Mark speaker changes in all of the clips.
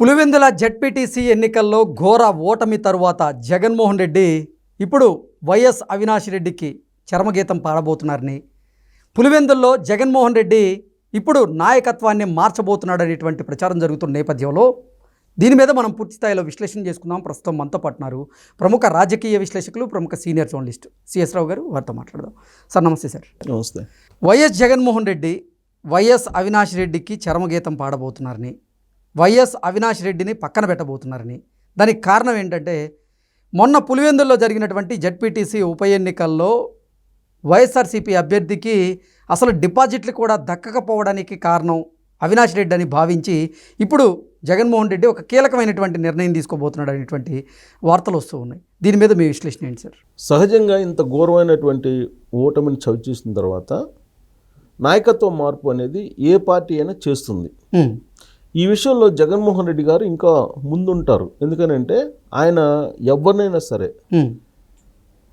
Speaker 1: Pulivendula ZPTC ఎన్నికల్లో ఘోర ఓటమి తరువాత జగన్మోహన్ రెడ్డి ఇప్పుడు వైఎస్ అవినాష్ రెడ్డికి చరమగీతం పాడబోతున్నారని. పులివెందుల్లో జగన్మోహన్ రెడ్డి ఇప్పుడు నాయకత్వాన్ని మార్చబోతున్నాడనేటువంటి ప్రచారం జరుగుతున్న నేపథ్యంలో దీని మీద మనం పూర్తి స్థాయిలో విశ్లేషణ చేసుకుందాం. ప్రస్తుతం మనతో పట్టినారు ప్రముఖ రాజకీయ విశ్లేషకులు ప్రముఖ సీనియర్ జర్నలిస్ట్ సిఎస్ రావు గారు. వారితో మాట్లాడదాం. సార్ నమస్తే సార్.
Speaker 2: నమస్తే.
Speaker 1: వైఎస్ జగన్మోహన్ రెడ్డి వైఎస్ అవినాష్ రెడ్డికి చరమగీతం పాడబోతున్నారని వైఎస్ అవినాష్ రెడ్డిని పక్కన పెట్టబోతున్నారని. దానికి కారణం ఏంటంటే మొన్న పులివెందుల్లో జరిగినటువంటి జడ్పీటీసీ ఉప ఎన్నికల్లో వైఎస్ఆర్సీపీ అభ్యర్థికి అసలు డిపాజిట్లు కూడా దక్కకపోవడానికి కారణం అవినాష్ రెడ్డి అని భావించి ఇప్పుడు జగన్మోహన్ రెడ్డి ఒక కీలకమైనటువంటి నిర్ణయం తీసుకోబోతున్నాడు అనేటువంటి వార్తలు వస్తూ ఉన్నాయి. దీని మీద మీ విశ్లేషణ ఏంటి సార్?
Speaker 2: సహజంగా ఇంత ఘోరమైనటువంటి ఓటమిని చవిచూసిన తర్వాత నాయకత్వ మార్పు అనేది ఏ పార్టీ అయినా చేస్తుంది. ఈ విషయంలో జగన్మోహన్ రెడ్డి గారు ఇంకా ముందుంటారు. ఎందుకనంటే ఆయన ఎవరినైనా సరే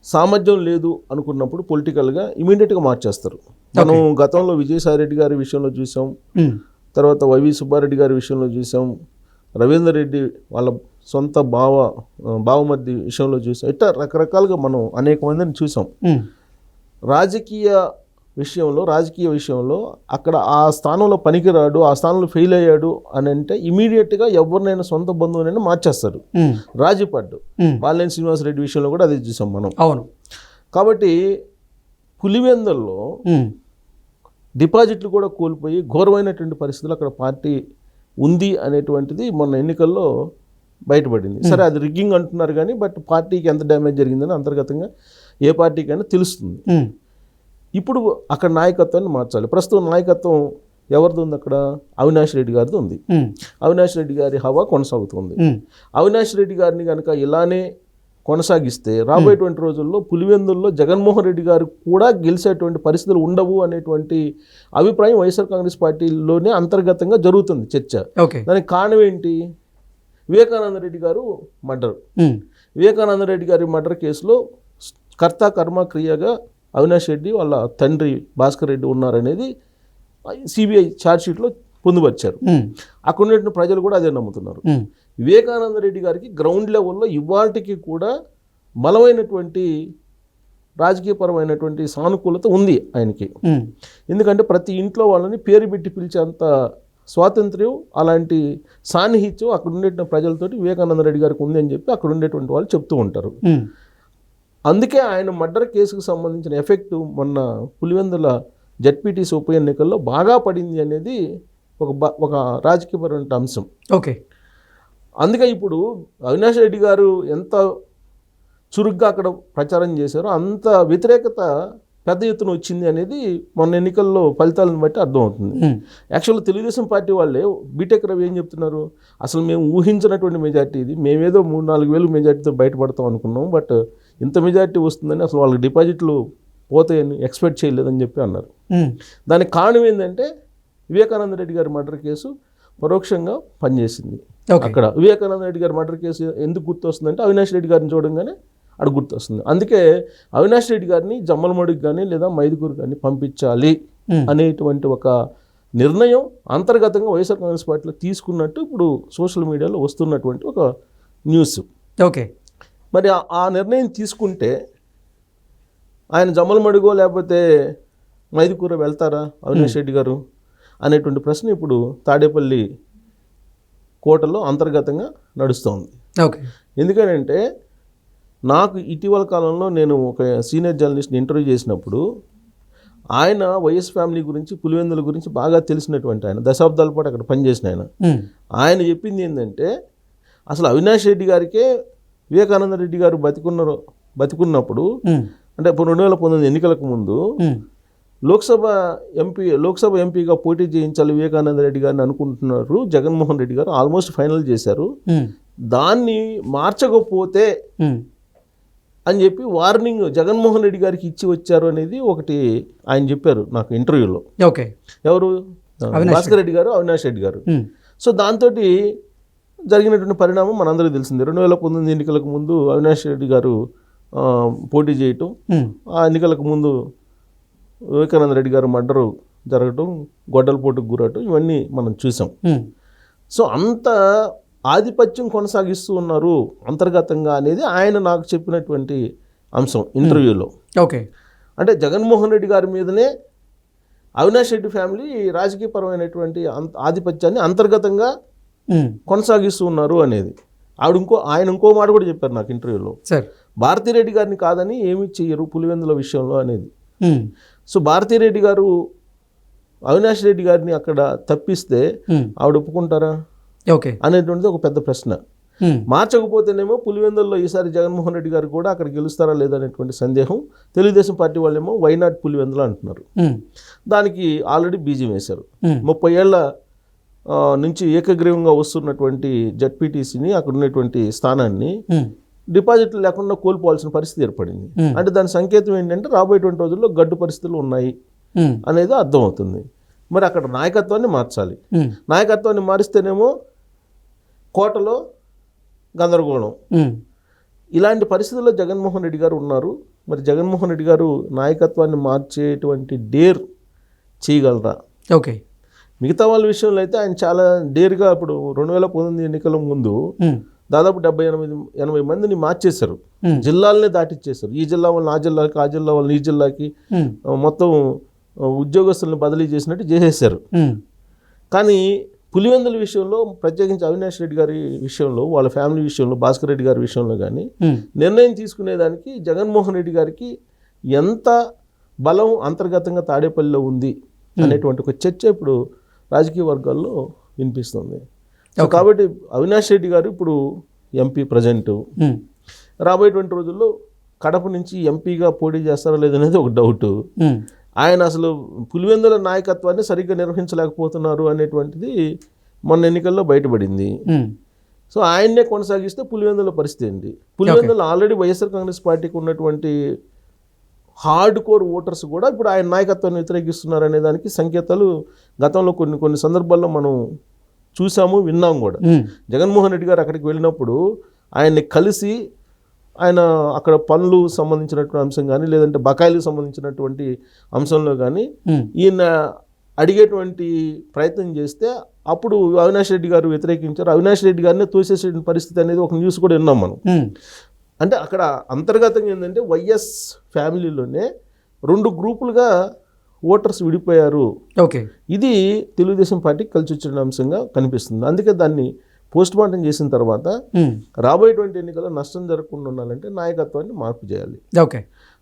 Speaker 2: సామర్థ్యం లేదు అనుకున్నప్పుడు పొలిటికల్గా ఇమీడియట్గా మార్చేస్తారు. మనం గతంలో విజయసాయి రెడ్డి గారి విషయంలో చూసాం. తర్వాత వైవి సుబ్బారెడ్డి గారి విషయంలో చూసాం. రవీందర్ రెడ్డి వాళ్ళ సొంత బావ బావమర్ది విషయంలో చూసాం. ఇట్లా రకరకాలుగా మనం అనేక మందిని చూసాం రాజకీయ విషయంలో రాజకీయ విషయంలో అక్కడ ఆ స్థానంలో పనికిరాడు ఆ స్థానంలో ఫెయిల్ అయ్యాడు అని అంటే ఇమీడియట్గా ఎవరినైనా సొంత బంధువునైనా మార్చేస్తారు.
Speaker 1: ఉమ్,
Speaker 2: రాజీపడ్డు.
Speaker 1: ఉమ్.
Speaker 2: బాలినేని శ్రీనివాసరెడ్డి విషయంలో కూడా అదే చూసాం మనం.
Speaker 1: అవును.
Speaker 2: కాబట్టి పులివెందుల్లో డిపాజిట్లు కూడా కోల్పోయి ఘోరమైనటువంటి పరిస్థితులు అక్కడ పార్టీ ఉంది అనేటువంటిది మొన్న ఎన్నికల్లో బయటపడింది. సరే అది రిగ్గింగ్ అంటున్నారు కానీ బట్ పార్టీకి ఎంత డ్యామేజ్ జరిగిందని అంతర్గతంగా ఏ పార్టీకైనా తెలుస్తుంది. ఇప్పుడు అక్కడ నాయకత్వాన్ని మార్చాలి. ప్రస్తుతం నాయకత్వం ఎవరిది ఉంది అక్కడ? అవినాష్ రెడ్డి గారిది ఉంది. అవినాష్ రెడ్డి గారి హవా కొనసాగుతుంది. అవినాష్ రెడ్డి గారిని కనుక ఇలానే కొనసాగిస్తే రాబోయేటువంటి రోజుల్లో పులివెందుల్లో జగన్మోహన్ రెడ్డి గారు కూడా గెలిచేటువంటి పరిస్థితులు ఉండవు అనేటువంటి అభిప్రాయం వైఎస్ఆర్ కాంగ్రెస్ పార్టీలోనే అంతర్గతంగా జరుగుతుంది చర్చ.
Speaker 1: ఓకే.
Speaker 2: దానికి కారణం ఏంటి? వివేకానంద రెడ్డి గారు మర్డర్. వివేకానంద రెడ్డి గారి మర్డర్ కేసులో కర్త కర్మ క్రియగా అవినాష్ రెడ్డి వాళ్ళ తండ్రి భాస్కర్ రెడ్డి ఉన్నారనేది సిబిఐ ఛార్జ్షీట్లో పొందుపరిచారు. అక్కడ ఉన్నటువంటి ప్రజలు కూడా అదే నమ్ముతున్నారు. వివేకానంద రెడ్డి గారికి గ్రౌండ్ లెవెల్లో ఇవాళకి కూడా బలమైనటువంటి రాజకీయపరమైనటువంటి సానుకూలత ఉంది ఆయనకి. ఎందుకంటే ప్రతి ఇంట్లో వాళ్ళని పేరు పెట్టి పిలిచేంత స్వాతంత్ర్యం అలాంటి సాన్నిహిత్యం అక్కడ ఉండేటువంటి ప్రజలతోటి వివేకానంద రెడ్డి గారికి ఉంది అని చెప్పి అక్కడ ఉండేటువంటి వాళ్ళు చెప్తూ ఉంటారు. అందుకే ఆయన మర్డర్ కేసుకు సంబంధించిన ఎఫెక్ట్ మొన్న పులివెందుల జడ్పీటీసీ ఉప ఎన్నికల్లో బాగా పడింది అనేది ఒక బ- ఒక రాజకీయపరమైన అంశం.
Speaker 1: ఓకే.
Speaker 2: అందుకే ఇప్పుడు అవినాష్ రెడ్డి గారు ఎంత చురుగ్గా అక్కడ ప్రచారం చేశారో అంత వ్యతిరేకత పెద్ద ఎత్తున వచ్చింది అనేది మొన్న ఎన్నికల్లో ఫలితాలను బట్టి అర్థమవుతుంది. యాక్చువల్గా తెలుగుదేశం పార్టీ వాళ్ళే బీటెక్ రవి ఏం చెప్తున్నారు? అసలు మేము ఊహించినటువంటి మెజార్టీ ఇది. మేమేదో మూడు నాలుగు వేలు మెజార్టీతో బయటపడతాం అనుకున్నాం. బట్ ఇంత మెజార్టీ వస్తుందని అసలు వాళ్ళకి డిపాజిట్లు పోతాయని ఎక్స్పెక్ట్ చేయలేదని చెప్పి అన్నారు. దానికి కారణం ఏంటంటే వివేకానంద రెడ్డి గారి మర్డర్ కేసు పరోక్షంగా పనిచేసింది. అక్కడ వివేకానంద రెడ్డి గారి మర్డర్ కేసు ఎందుకు గుర్తొస్తుందంటే అవినాష్ రెడ్డి గారిని చూడంగానే అక్కడ గుర్తొస్తుంది. అందుకే అవినాష్ రెడ్డి గారిని జమ్మలమడుగు కానీ లేదా మైదుకూరు కానీ పంపించాలి అనేటువంటి ఒక నిర్ణయం అంతర్గతంగా వైఎస్ఆర్ కాంగ్రెస్ పార్టీలో తీసుకున్నట్టు ఇప్పుడు సోషల్ మీడియాలో వస్తున్నటువంటి ఒక న్యూస్.
Speaker 1: ఓకే.
Speaker 2: మరి ఆ- నిర్ణయం తీసుకుంటే ఆయన జమ్మలమడుగో లేకపోతే మైదుకూర వెళ్తారా అవినాష్ రెడ్డి గారు అనేటువంటి ప్రశ్న ఇప్పుడు తాడేపల్లి కోటలో అంతర్గతంగా నడుస్తోంది.
Speaker 1: ఓకే.
Speaker 2: ఎందుకంటే నాకు ఇటీవల కాలంలో నేను ఒక సీనియర్ జర్నలిస్ట్ని ఇంటర్వ్యూ చేసినప్పుడు ఆయన వైఎస్ ఫ్యామిలీ గురించి పులివెందుల గురించి బాగా తెలిసినటువంటి ఆయన దశాబ్దాల పాటు అక్కడ పనిచేసిన ఆయన. ఆయన చెప్పింది ఏంటంటే అసలు అవినాష్ రెడ్డి గారికే వివేకానంద రెడ్డి గారు బతికున్నారు బతికున్నప్పుడు అంటే ఇప్పుడు రెండు వేల పంతొమ్మిది ఎన్నికలకు ముందు లోక్సభ ఎంపీ లోక్సభ ఎంపీగా పోటీ చేయించాలి వివేకానంద రెడ్డి గారిని అనుకుంటున్నారు జగన్మోహన్ రెడ్డి గారు. ఆల్మోస్ట్ ఫైనల్ చేశారు. దాన్ని మార్చకపోతే అని చెప్పి వార్నింగ్ జగన్మోహన్ రెడ్డి గారికి ఇచ్చి వచ్చారు అనేది ఒకటి ఆయన చెప్పారు నాకు ఇంటర్వ్యూలో.
Speaker 1: ఓకే.
Speaker 2: ఎవరు? భాస్కర్ రెడ్డి గారు అవినాష్ రెడ్డి గారు. సో దాంతో జరిగినటువంటి పరిణామం మనందరికీ తెలిసింది. రెండు వేల పంతొమ్మిది ఎన్నికలకు ముందు అవినాష్ రెడ్డి గారు పోటీ చేయటం ఆ ఎన్నికలకు ముందు వివేకానంద రెడ్డి గారు మర్డరు జరగటం గొడ్డల పోటుకు గురటం ఇవన్నీ మనం చూసాం. సో అంత ఆధిపత్యం కొనసాగిస్తూ ఉన్నారు అంతర్గతంగా అనేది ఆయన నాకు చెప్పినటువంటి అంశం ఇంటర్వ్యూలో.
Speaker 1: ఓకే.
Speaker 2: అంటే జగన్మోహన్ రెడ్డి గారి మీదనే అవినాష్ రెడ్డి ఫ్యామిలీ రాజకీయపరమైనటువంటి అంత ఆధిపత్యాన్ని అంతర్గతంగా కొనసాగిస్తూ ఉన్నారు అనేది. ఆవిడ ఇంకో ఆయన ఇంకో మాట కూడా చెప్పారు నాకు ఇంటర్వ్యూలో.
Speaker 1: సార్.
Speaker 2: భారతిరెడ్డి గారిని కాదని ఏమీ చెయ్యరు పులివెందుల విషయంలో అనేది. సో భారతిరెడ్డి గారు అవినాష్ రెడ్డి గారిని అక్కడ తప్పిస్తే ఆవిడ ఒప్పుకుంటారా?
Speaker 1: ఓకే.
Speaker 2: అనేటువంటిది ఒక పెద్ద ప్రశ్న. మార్చకపోతేనేమో పులివెందుల్లో ఈసారి జగన్మోహన్ రెడ్డి గారు కూడా అక్కడ గెలుస్తారా లేదా అనేటువంటి సందేహం తెలుగుదేశం పార్టీ వాళ్ళేమో వైనాట్ పులివెందులు అంటున్నారు. దానికి ఆల్రెడీ బీజం వేశారు. ముప్పై ఏళ్ళ ఆ, నుంచి ఏకగ్రీవంగా వస్తున్నటువంటి జడ్పీటీసీని అక్కడ ఉన్నటువంటి స్థానాన్ని డిపాజిట్లు లేకుండా కోల్పోవాల్సిన పరిస్థితి ఏర్పడింది. అంటే దాని సంకేతం ఏంటంటే రాబోయేటువంటి రోజుల్లో గడ్డు పరిస్థితులు ఉన్నాయి అనేది అర్థమవుతుంది. మరి అక్కడ నాయకత్వాన్ని మార్చాలి. నాయకత్వాన్ని మారిస్తేనేమో కోటలో గందరగోళం. ఇలాంటి పరిస్థితుల్లో జగన్మోహన్ రెడ్డి గారు ఉన్నారు. మరి జగన్మోహన్ రెడ్డి గారు నాయకత్వాన్ని మార్చేటువంటి డేర్ చేయగలరా?
Speaker 1: ఓకే.
Speaker 2: మిగతా వాళ్ళ విషయంలో అయితే ఆయన చాలా డేర్గా ఇప్పుడు రెండు వేల పంతొమ్మిది ఎన్నికల ముందు దాదాపు డెబ్బై ఎనిమిది ఎనభై మందిని మార్చేశారు. జిల్లాలనే దాటిచ్చేశారు. ఈ జిల్లా వాళ్ళని ఆ జిల్లాకి ఆ జిల్లా వాళ్ళని ఈ జిల్లాకి మొత్తం ఉద్యోగస్తులను బదిలీ చేసినట్టు చేసేశారు.
Speaker 1: ఉమ్,
Speaker 2: కానీ పులివెందుల విషయంలో ప్రత్యేకించి అవినాష్ రెడ్డి గారి విషయంలో వాళ్ళ ఫ్యామిలీ విషయంలో భాస్కర్ రెడ్డి గారి విషయంలో కానీ నిర్ణయం తీసుకునేదానికి జగన్మోహన్ రెడ్డి గారికి ఎంత బలం అంతర్గతంగా తాడేపల్లిలో ఉంది అనేటువంటి ఒక చర్చ ఇప్పుడు రాజకీయ వర్గాల్లో వినిపిస్తుంది. కాబట్టి అవినాష్ రెడ్డి గారు ఇప్పుడు ఎంపీ ప్రజెంట్.
Speaker 1: ఉమ్,
Speaker 2: రాబోయేటువంటి రోజుల్లో కడప నుంచి ఎంపీగా పోటీ చేస్తారా లేదనేది ఒక డౌట్.
Speaker 1: ఉమ్,
Speaker 2: ఆయన అసలు పులివెందుల నాయకత్వాన్ని సరిగ్గా నిర్వహించలేకపోతున్నారు అనేటువంటిది మొన్న ఎన్నికల్లో బయటపడింది.
Speaker 1: ఉమ్,
Speaker 2: సో ఆయన్నే కొనసాగిస్తే పులివెందుల పరిస్థితి ఏంటి? పులివెందుల ఆల్రెడీ వైఎస్ఆర్ కాంగ్రెస్ పార్టీకి ఉన్నటువంటి హార్డ్ కోర్ ఓటర్స్ కూడా ఇప్పుడు ఆయన నాయకత్వాన్ని వ్యతిరేకిస్తున్నారు అనే దానికి సంకేతాలు గతంలో కొన్ని కొన్ని సందర్భాల్లో మనం చూసాము విన్నాం కూడా. జగన్మోహన్ రెడ్డి గారు అక్కడికి వెళ్ళినప్పుడు ఆయన్ని కలిసి ఆయన అక్కడ పనులు సంబంధించినటువంటి అంశం కానీ లేదంటే బకాయిలకు సంబంధించినటువంటి అంశంలో కానీ ఈయన అడిగేటువంటి ప్రయత్నం చేస్తే అప్పుడు అవినాష్ రెడ్డి గారు వ్యతిరేకించారు. అవినాష్ రెడ్డి గారిని తోసేసే పరిస్థితి అనేది ఒక న్యూస్ కూడా విన్నాం మనం. అంటే అక్కడ అంతర్గతంగా ఏంటంటే వైఎస్ ఫ్యామిలీలోనే రెండు గ్రూపులుగా ఓటర్స్ విడిపోయారు.
Speaker 1: ఓకే.
Speaker 2: ఇది తెలుగుదేశం పార్టీకి కలిసి వచ్చిన అంశంగా కనిపిస్తుంది. అందుకే దాన్ని పోస్ట్ మార్టం చేసిన తర్వాత రాబోయేటువంటి ఎన్నికల్లో నష్టం జరగకుండా ఉండాలంటే నాయకత్వాన్ని మార్పు చేయాలి.
Speaker 1: ఓకే.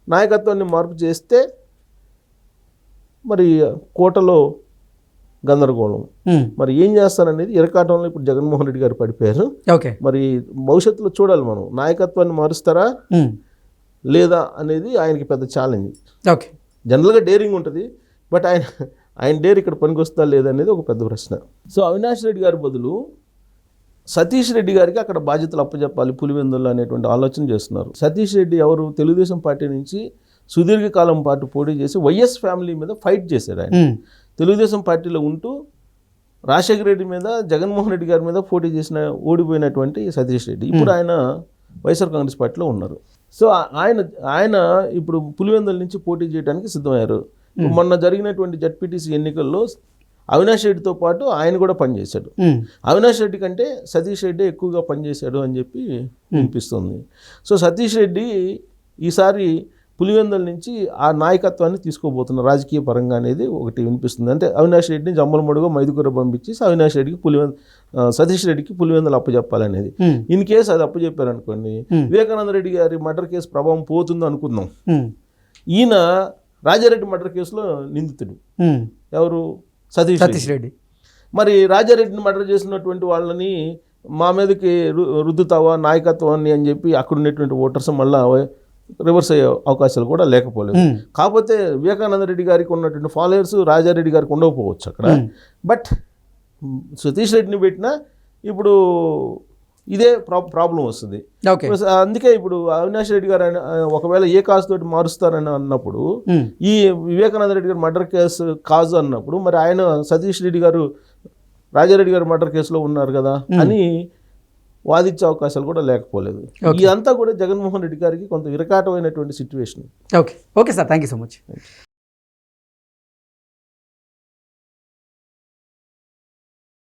Speaker 2: నాయకత్వాన్ని మార్పు చేస్తే మరి కోటలో గందరగోళం. మరి ఏం చేస్తారనేది ఇరకాటంలో ఇప్పుడు జగన్మోహన్ రెడ్డి గారు పడిపోయారు.
Speaker 1: ఓకే.
Speaker 2: మరి భవిష్యత్తులో చూడాలి మనం. నాయకత్వాన్ని మారుస్తారా? లేదా అనేది ఆయనకి పెద్ద ఛాలెంజ్
Speaker 1: ఓకే.
Speaker 2: జనరల్గా డేరింగ్ ఉంటుంది. బట్ ఆయన ఆయన డేర్ ఇక్కడ పనికొస్తా లేదా అనేది ఒక పెద్ద ప్రశ్న. సో అవినాష్ రెడ్డి గారి బదులు సతీష్ రెడ్డి గారికి అక్కడ బాధ్యతలు అప్పచెప్పాలి పులివెందులు అనేటువంటి ఆలోచన చేస్తున్నారు. సతీష్ రెడ్డి ఎవరు? తెలుగుదేశం పార్టీ నుంచి సుదీర్ఘకాలం పాటు పోటీ చేసి వైఎస్ ఫ్యామిలీ మీద ఫైట్ చేశారు ఆయన. తెలుగుదేశం పార్టీలో ఉంటూ రాజశేఖర రెడ్డి మీద జగన్మోహన్ రెడ్డి గారి మీద పోటీ చేసిన ఓడిపోయినటువంటి సతీష్ రెడ్డి. ఇప్పుడు ఆయన వైఎస్ఆర్ కాంగ్రెస్ పార్టీలో ఉన్నారు. సో ఆయన ఆయన ఇప్పుడు పులివెందుల నుంచి పోటీ చేయడానికి సిద్ధమయ్యారు. మొన్న జరిగినటువంటి జడ్పీటీసీ ఎన్నికల్లో అవినాష్ రెడ్డితో పాటు ఆయన కూడా పనిచేశాడు.
Speaker 1: ఉమ్,
Speaker 2: అవినాష్ రెడ్డి కంటే సతీష్ రెడ్డి ఎక్కువగా పనిచేశాడు అని చెప్పి వినిపిస్తుంది. సో సతీష్ రెడ్డి ఈసారి పులివెందుల నుంచి ఆ నాయకత్వాన్ని తీసుకోబోతున్నారు రాజకీయ పరంగా అనేది ఒకటి వినిపిస్తుంది. అంటే అవినాష్ రెడ్డిని జమ్మలమడుగు మైదుకూర పంపించి అవినాష్ రెడ్డికి పులివెంద సతీష్ రెడ్డికి పులివెందులు అప్పచెప్పాలనేది ఇన్ కేసు అది అప్పచెప్పారనుకోండి. వివేకానంద రెడ్డి గారి మర్డర్ కేసు ప్రభావం పోతుంది అనుకుందాం. ఈయన రాజారెడ్డి మర్డర్ కేసులో నిందితుడు. ఎవరు? సతీష్.
Speaker 1: సతీష్ రెడ్డి.
Speaker 2: మరి రాజారెడ్డిని మర్డర్ చేసినటువంటి వాళ్ళని మా మీదకి రు- రుద్దుతావా నాయకత్వాన్ని అని చెప్పి అక్కడ ఉన్నటువంటి ఓటర్స్ మళ్ళా రివర్స్ అయ్యే అవకాశాలు కూడా లేకపోలేదు. కాకపోతే వివేకానంద రెడ్డి గారికి ఉన్నటువంటి ఫాలోయర్స్ రాజారెడ్డి గారికి ఉండకపోవచ్చు అక్కడ. బట్ సతీష్ రెడ్డిని పెట్టినా ఇప్పుడు ఇదే ప్రా ప్రాబ్లం వస్తుంది. అందుకే ఇప్పుడు అవినాష్ రెడ్డి గారు ఒకవేళ ఏ కాజు తోటి మారుస్తారని అన్నప్పుడు ఈ వివేకానంద రెడ్డి గారు మర్డర్ కేసు కాజు అన్నప్పుడు మరి ఆయన సతీష్ రెడ్డి గారు రాజారెడ్డి గారు మర్డర్ కేసులో ఉన్నారు కదా అని వాదించే అవకాశాలు కూడా లేకపోలేదు. ఇదంతా కూడా జగన్మోహన్ రెడ్డి గారికి కొంత విరకాటమైనటువంటి situation
Speaker 1: okay. Okay sir. Thank you so much.